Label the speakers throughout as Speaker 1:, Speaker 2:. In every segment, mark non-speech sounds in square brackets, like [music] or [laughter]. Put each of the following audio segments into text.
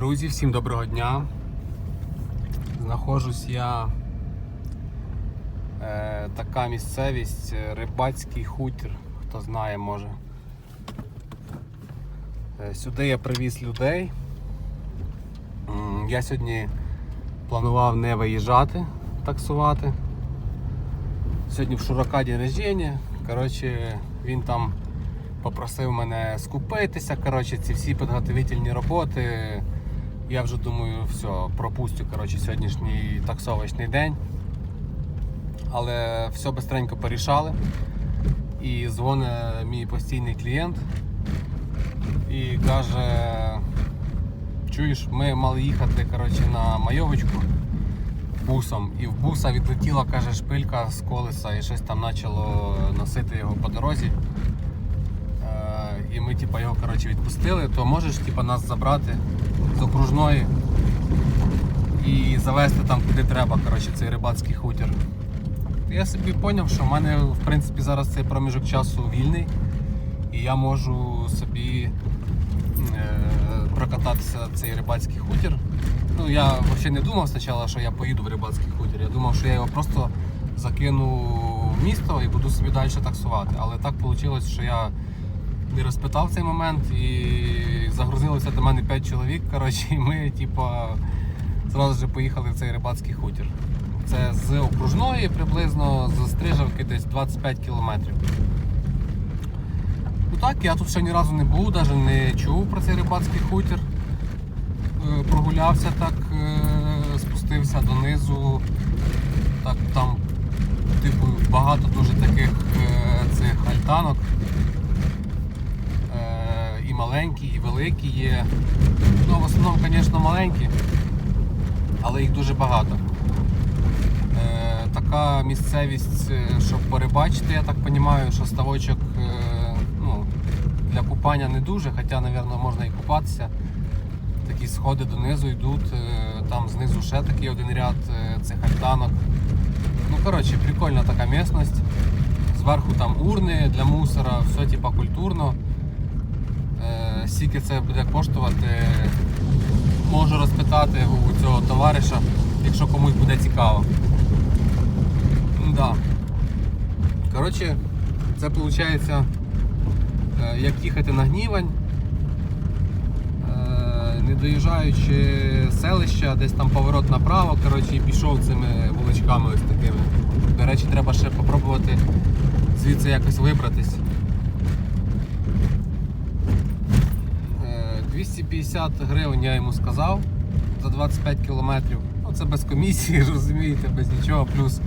Speaker 1: Друзі, всім доброго дня. Знаходжусь я е, така місцевість, е, рибацький хутір, хто знає може. Е, сюди я привіз людей. Я сьогодні планував не виїжджати, таксувати. Сьогодні в Шурака день рождення. Коротше, він там попросив мене скупитися. Коротше, ці всі підготовительні роботи. Я вже думаю, все, пропустю коротше, сьогоднішній таксовочний день. Але все бистренько порішали. І дзвонить мій постійний клієнт і каже, чуєш, ми мали їхати коротше, на майовочку бусом, і в буса відлетіла каже, шпилька з колеса і щось там почало носити його по дорозі. Е, і ми типа, його коротше, відпустили, то можеш типа, нас забрати з окружної і завести там, куди треба, коротше, цей рибацький хутір. Я собі зрозумів, що в мене в принципі зараз цей проміжок часу вільний, і я можу собі е, прокататися цей рибацький хутір. Ну, я взагалі не думав спочатку, що я поїду в рибацький хутір. Я думав, що я його просто закину в місто і буду собі далі таксувати. Але так вийшло, що я не розпитав цей момент і загрузилося до мене 5 чоловік. Коротше, і ми, типа, зразу ж поїхали в цей рибацький хутір. Це з окружної приблизно з Стрижавки десь 25 кілометрів. Ну так, я тут ще ні разу не був, навіть не чув про цей рибацький хутір. Е, Прогулявся так, е, спустився донизу. Так, там типу, багато дуже таких е, цих альтанок. І маленькі, і великі є. Ну, в основному, звісно, маленькі, але їх дуже багато. Е, Така місцевість, е, щоб порибачити, я так розумію, що ставочок е, ну, для купання не дуже, хоча, мабуть, можна і купатися. Такі сходи донизу йдуть, е, там знизу ще такий один ряд е, цих альтанок. Ну, коротше, прикольна така місцевість. Зверху там урни для мусора, все типа культурно. Е, Скільки це буде коштувати, можу розпитати у цього товариша, якщо комусь буде цікаво. Да. Коротше, це виходить, як їхати на гнівань, е, не доїжджаючи селища, десь там поворот направо, коротше, і пішов цими вуличками ось такими. До речі, треба ще спробувати звідси якось вибратись. Е, 250 гривень я йому сказав за 25 кілометрів. Ну, це без комісії, [laughs] розумієте, без нічого. Плюс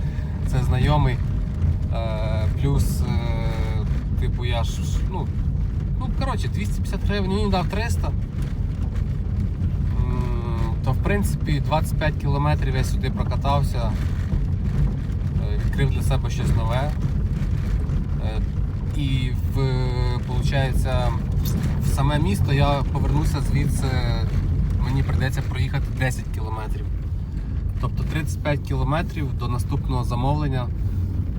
Speaker 1: це знайомий. Е, Плюс, е, типу, я ж. Ну, ну коротше, 250 гривень, він дав 300. М, То в принципі 25 кілометрів я сюди прокатався, е, відкрив для себе щось нове. І виходить, в саме місто я повернуся звідси, мені прийдеться проїхати 10 кілометрів. Тобто 35 кілометрів до наступного замовлення.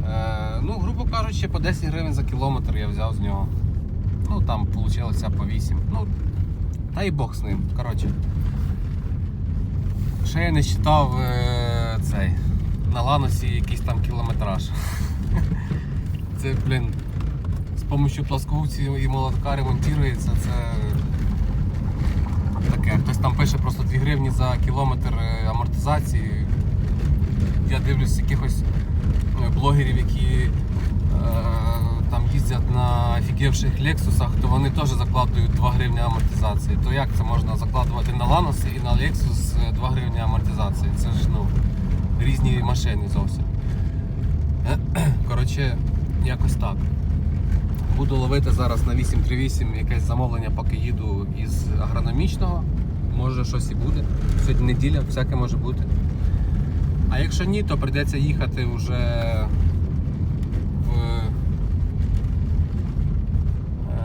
Speaker 1: Е, ну, грубо кажучи, по 10 гривень за кілометр я взяв з нього. Ну там вийшло по 8. Ну, та й Бог з ним. Коротше. Ще я не считав е, цей на ланосі якийсь там кілометраж. [laughs] Це, блін, з допомогою плоскогубці і молотка ремонтується, це таке. Хтось там пише просто 2 гривні за кілометр е, амортизації. Я дивлюсь якихось е, блогерів, які е, там їздять на офігевших лексусах, то вони теж закладують 2 гривні амортизації. То як це можна закладувати на Lanos і на е, 2 гривні амортизації? Це ж ну, різні машини зовсім. [clears throat] Коротше, якось так. Буду ловити зараз на 838 якесь замовлення, поки їду із агрономічного. Може щось і буде. Сьогодні неділя, всяке може бути. А якщо ні, то прийдеться їхати вже в, е,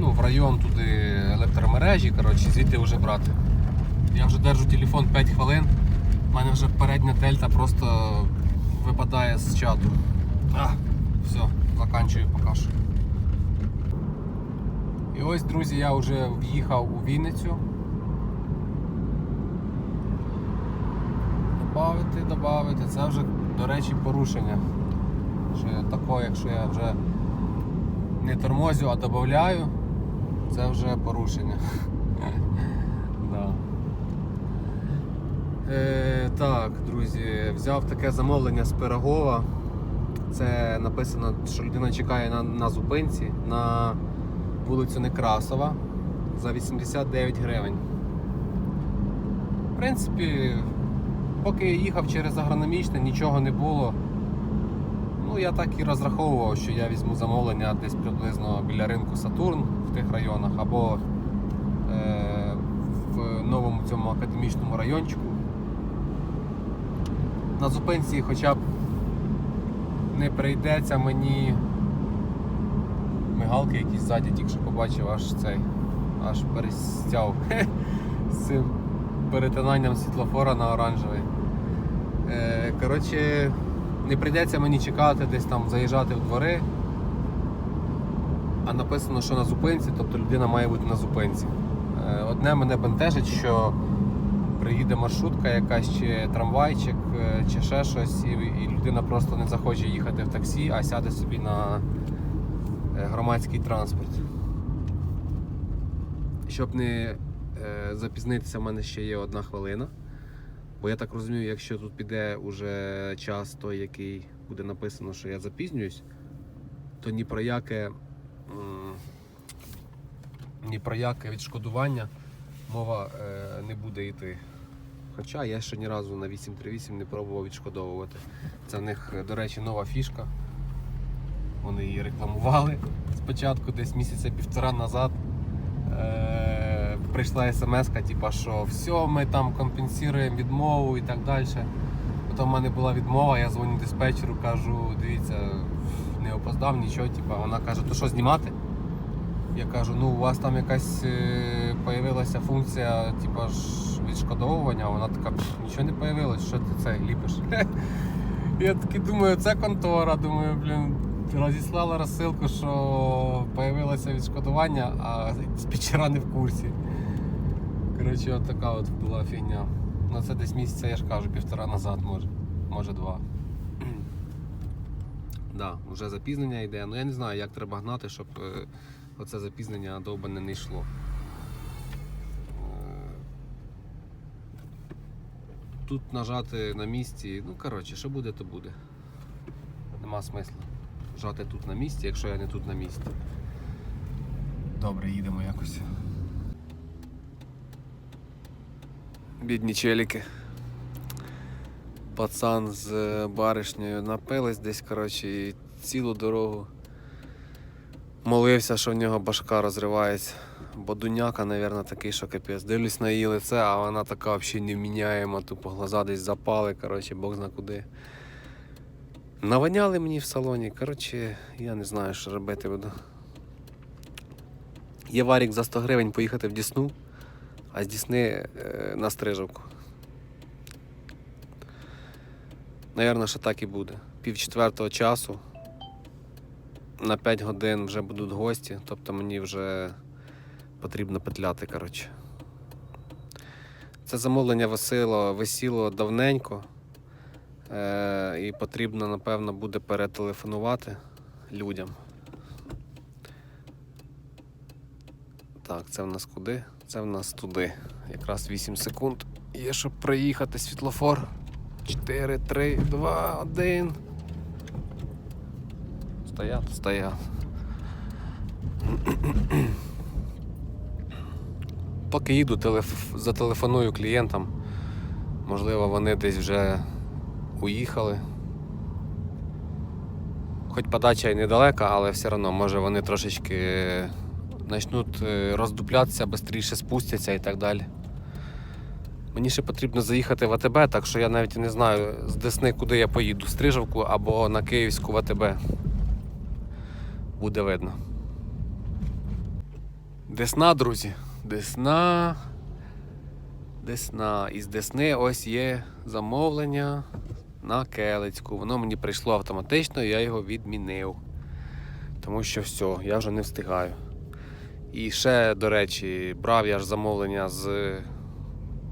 Speaker 1: ну, в район туди електромережі, коротше, звідти вже брати. Я вже держу телефон 5 хвилин, у мене вже передня дельта просто випадає з чату. А, все, заканчую поки що. І ось, друзі, я вже в'їхав у Вінницю. Добавити, добавити. Це вже, до речі, порушення. Що я тако, якщо я вже не тормозю, а додаю, це вже порушення. [laughs] да. е, так, друзі, взяв таке замовлення з Пирогова. Це написано, що людина чекає на, на зупинці на вулицю Некрасова за 89 гривень. В принципі, поки я їхав через агрономічне, нічого не було. Ну, я так і розраховував, що я візьму замовлення десь приблизно біля ринку Сатурн в тих районах, або е, в новому цьому академічному райончику. На зупинці хоча б не прийдеться мені мигалки якісь ззаді, тільки що побачив аж цей, аж перестяв з цим перетинанням світлофора на оранжевий. Е, коротше, не прийдеться мені чекати десь там заїжджати в двори. А написано, що на зупинці, тобто людина має бути на зупинці. Е, Одне мене бентежить, що приїде маршрутка якась чи трамвайчик, е, чи ще щось, і, людина просто не захоче їхати в таксі, а сяде собі на громадський транспорт. Щоб не е, запізнитися, в мене ще є одна хвилина. Бо я так розумію, якщо тут піде уже час той, який буде написано, що я запізнююсь, то ні про яке, ні про яке відшкодування мова е, не буде йти. Хоча я ще ні разу на 838 не пробував відшкодовувати. Це в них, е, до речі, нова фішка. Вони її рекламували спочатку, десь місяця півтора назад. Е, прийшла смс, типа, що все, ми там компенсуємо відмову і так далі. Потім в мене була відмова, я дзвоню диспетчеру, кажу, дивіться, не опоздав, нічого, типа, вона каже, то що знімати? Я кажу, ну у вас там якась е, появилася функція типа, ж, відшкодовування, вона така, нічого не появилось, що ти це ліпиш. [laughs] Я такий думаю, це контора, думаю, блін, розіслала розсилку, що появилося відшкодування, а диспетчера не в курсі. Коротше, от така от була фігня. Ну це десь місяця, я ж кажу, півтора назад, може, може два. [clears throat] Да, вже запізнення йде. Ну я не знаю, як треба гнати, щоб е, оце запізнення довбане не йшло. Е, Тут нажати на місці, ну коротше, що буде, то буде. Нема смисла жати тут на місці, якщо я не тут на місці. Добре, їдемо якось. Бідні челіки. Пацан з е, баришнею напились десь, коротше, і цілу дорогу молився, що в нього башка розривається. Бо дуняка, мабуть, такий, що капець. Дивлюсь на її лице, а вона така взагалі невміняєма, тупо глаза десь запали, коротше, бог зна куди. Наваняли мені в салоні, коротше, я не знаю, що робити буду. Є варік за 100 гривень поїхати в Дісну, а з Дісни е, на Стрижовку. Навірно, що так і буде. Пів четвертого часу. На 5 годин вже будуть гості, тобто мені вже потрібно петляти, коротше. Це замовлення висіло, висіло давненько. Е, і потрібно, напевно, буде перетелефонувати людям. Так, це в нас куди? Це в нас туди. Якраз 8 секунд. Є, щоб проїхати світлофор. 4, 3, 2, 1. Стояти, стояти. Поки їду, телеф... зателефоную клієнтам. Можливо, вони десь вже уїхали. Хоч подача і недалека, але все одно, може вони трошечки почнуть е, роздуплятися, швидше спустяться і так далі. Мені ще потрібно заїхати в АТБ, так що я навіть не знаю з Десни, куди я поїду, Стрижовку або на Київську в АТБ. Буде видно. Десна, друзі. Десна. Десна. Із Десни ось є замовлення на Келицьку. Воно мені прийшло автоматично, і я його відмінив. Тому що все, я вже не встигаю. І ще, до речі, брав я ж замовлення з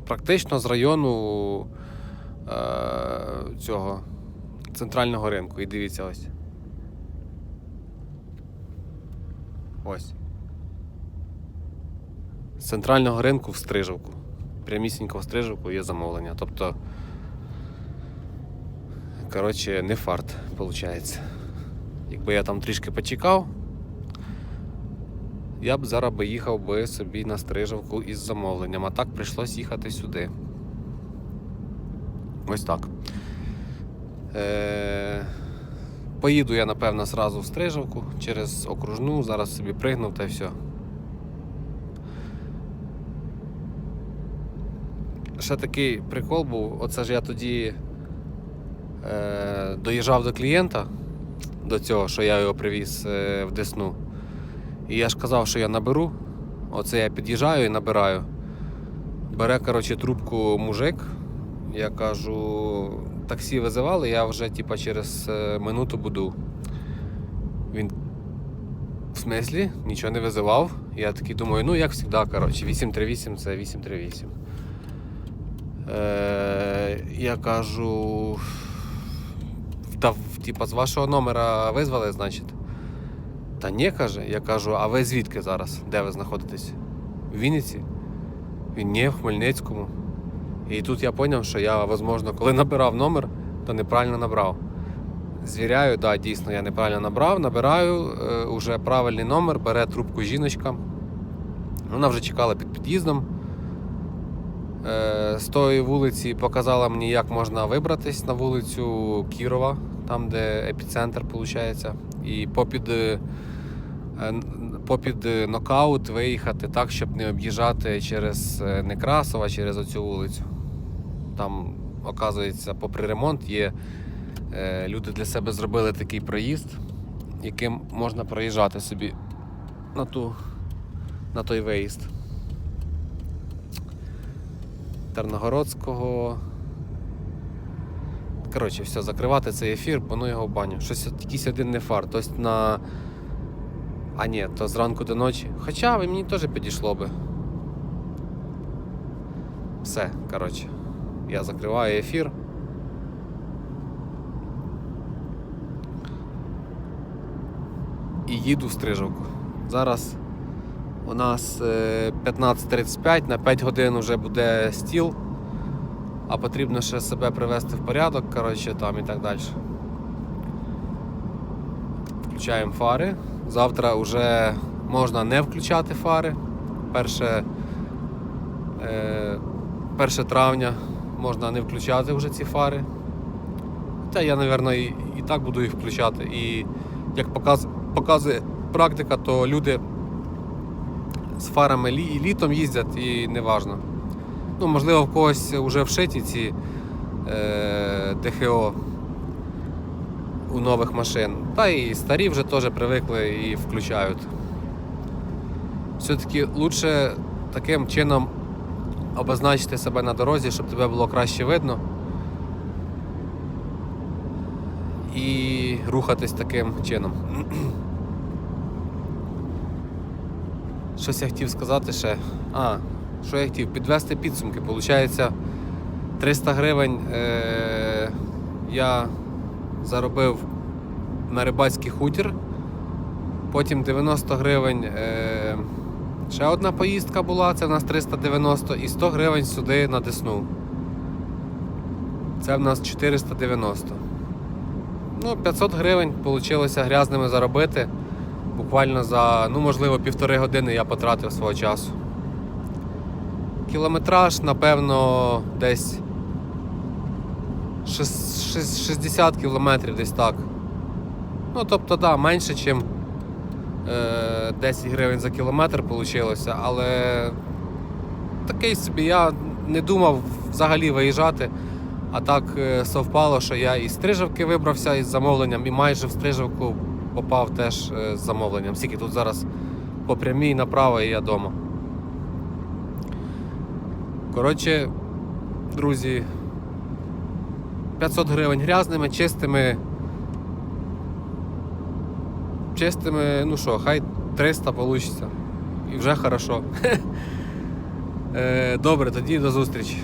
Speaker 1: практично з району е, цього центрального ринку. І дивіться ось. Ось. З центрального ринку в Стрижівку. Прямісінько в Стрижівку є замовлення. Тобто. Коротше, не фарт, виходить. Якби я там трішки почекав, я б зараз би їхав би собі на Стрижівку із замовленням, а так прийшлось їхати сюди. Ось так. Е- поїду я, напевно, зразу в Стрижівку через окружну, зараз собі пригнув та й все. Ще такий прикол був, оце ж я тоді е, доїжджав до клієнта, до цього, що я його привіз е, в Десну. І я ж казав, що я наберу. Оце я під'їжджаю і набираю. Бере, коротше, трубку мужик. Я кажу, таксі визивали, я вже типа, через е, минуту буду. Він. В смислі? Нічого не визивав. Я такий думаю, ну як завжди, коротше, 838 це 838. Е, я кажу. Та, типа, з вашого номера визвали, значить. Та ні, каже, я кажу, а ви звідки зараз? Де ви знаходитесь? В Вінниці? Він ні, в Хмельницькому. І тут я зрозумів, що я, можливо, коли набирав номер, то неправильно набрав. Звіряю, да, дійсно, я неправильно набрав, набираю, е, уже правильний номер, бере трубку жіночка. Вона вже чекала під під'їздом. Е, з тої вулиці показала мені, як можна вибратись на вулицю Кірова, там, де епіцентр, виходить. І попід, е, попід нокаут виїхати так, щоб не об'їжджати через е, Некрасова, через оцю вулицю. Там, оказується, попри ремонт є. Люди для себе зробили такий проїзд, яким можна проїжджати собі на, ту, на той виїзд. Терногородського. Коротше, все, закривати цей ефір, пану його в баню. Щось якийсь один не фарт. Тобто на. А ні, то зранку до ночі. Хоча ви мені теж підійшло би. Все, коротше. Я закриваю ефір. І їду в Стрижовку. Зараз у нас е, 15.35, на 5 годин вже буде стіл, а потрібно ще себе привести в порядок, коротше, там і так далі. Включаємо фари. Завтра вже можна не включати фари. Перше, е, 1 травня можна не включати вже ці фари. Та я, мабуть, і, і так буду їх включати. І як показ, показує практика, то люди з фарами лі, і літом їздять і не важно. Ну, можливо, в когось вже вшиті ці е, ДХО у нових машин. Та і старі вже теж привикли і включають. Все-таки краще таким чином обозначити себе на дорозі, щоб тебе було краще видно. І рухатись таким чином. Щось я хотів сказати ще. А, що я хотів? Підвести підсумки. Получається, 300 гривень е- я заробив на рибацький хутір. Потім 90 гривень. Е- ще одна поїздка була, це в нас 390 і 100 гривень сюди на Десну. Це в нас 490. Ну, 500 гривень вийшло грязними заробити. Буквально за, ну, можливо, півтори години я потратив свого часу. Кілометраж, напевно, десь шес- шес- 60 кілометрів десь так. Ну, тобто, да, менше, ніж е, 10 гривень за кілометр вийшло, але такий собі я не думав взагалі виїжджати. А так е, совпало, що я із Стрижівки вибрався із замовленням і майже в Стрижівку попав теж е, з замовленням. Скільки тут зараз по прямій направо і я вдома. Коротше, друзі, 500 гривень грязними, чистими. Чистими, ну що, хай 300 вийде. І вже хорошо. [laughs] Е, Добре, тоді до зустрічі.